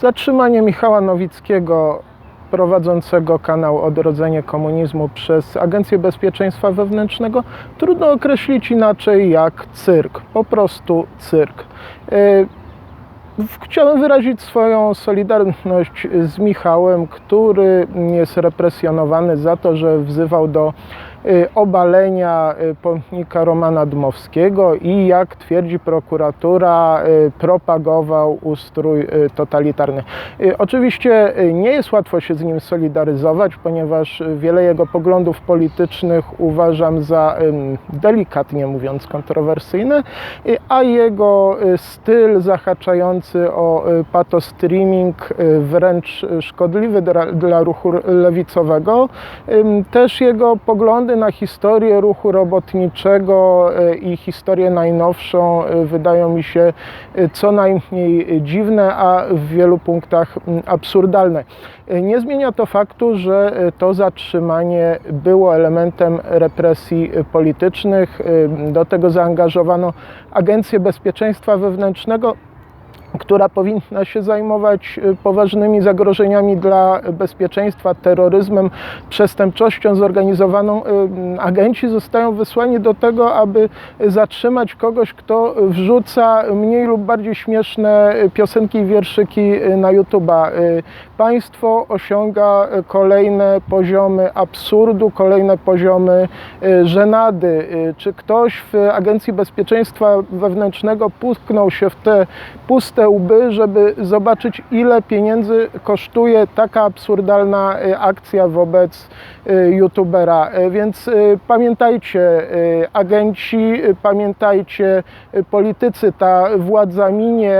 Zatrzymanie Michała Nowickiego, prowadzącego kanał Odrodzenie Komunizmu przez Agencję Bezpieczeństwa Wewnętrznego, trudno określić inaczej jak cyrk, po prostu cyrk. E, Chciałem wyrazić swoją solidarność z Michałem, który jest represjonowany za to, że wzywał do obalenia y, pomnika Romana Dmowskiego i jak twierdzi prokuratura, y, propagował ustrój y, totalitarny. Y, Oczywiście y, nie jest łatwo się z nim solidaryzować, ponieważ wiele jego poglądów politycznych uważam za delikatnie mówiąc kontrowersyjne, y, a jego y, styl zahaczający o y, patostreaming y, wręcz szkodliwy dla, dla ruchu lewicowego. Też jego poglądy na historię ruchu robotniczego y, i historię najnowszą y, wydają mi się y, co najmniej dziwne, a w wielu punktach absurdalne. Nie zmienia to faktu, że to zatrzymanie było elementem represji politycznych. Do tego zaangażowano Agencję Bezpieczeństwa Wewnętrznego, która powinna się zajmować y, poważnymi zagrożeniami dla bezpieczeństwa, terroryzmem, przestępczością zorganizowaną. Y, Agenci zostają wysłani do tego, aby zatrzymać kogoś, kto wrzuca mniej lub bardziej śmieszne piosenki i wierszyki y, na YouTube'a. Y, Państwo osiąga kolejne poziomy absurdu, kolejne poziomy y, żenady. Y, Czy ktoś w Agencji Bezpieczeństwa Wewnętrznego pusknął się w te puste łby, żeby zobaczyć, ile pieniędzy kosztuje taka absurdalna y, akcja wobec y, youtubera. Y, Więc pamiętajcie, agenci, pamiętajcie, politycy, ta władza minie,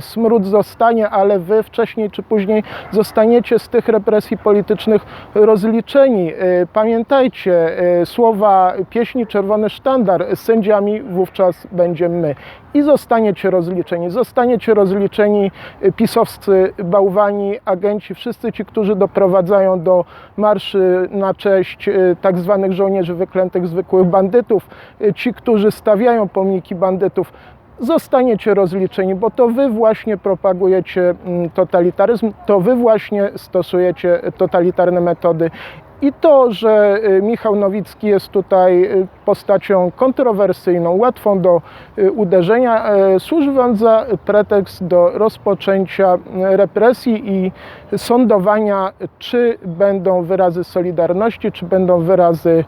smród zostanie, ale wy wcześniej czy później zostaniecie z tych represji politycznych rozliczeni. Pamiętajcie słowa pieśni Czerwony Sztandar, sędziami wówczas będziemy my. I zostaniecie rozliczeni. Zostaniecie rozliczeni y, pisowscy bałwani, agenci, wszyscy ci, którzy doprowadzają do marszy na cześć y, tak zwanych żołnierzy wyklętych, zwykłych bandytów, y, ci, którzy stawiają pomniki bandytów zostaniecie rozliczeni, bo to wy właśnie propagujecie mm, totalitaryzm, to wy właśnie stosujecie totalitarne metody. I to, że y, Michał Nowicki jest tutaj y, postacią kontrowersyjną, łatwą do y, uderzenia, y, służy wam za pretekst do rozpoczęcia y, represji i sądowania, czy będą wyrazy solidarności, czy będą wyrazy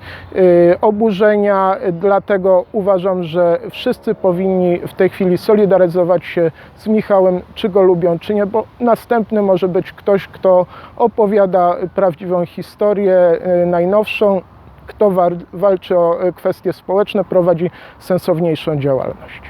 oburzenia. Dlatego uważam, że wszyscy powinni w tej chwili solidaryzować się z Michałem, czy go lubią, czy nie, bo następny może być ktoś, kto opowiada prawdziwą historię, y, najnowszą, kto walczy o y, kwestie społeczne, prowadzi sensowniejszą działalność.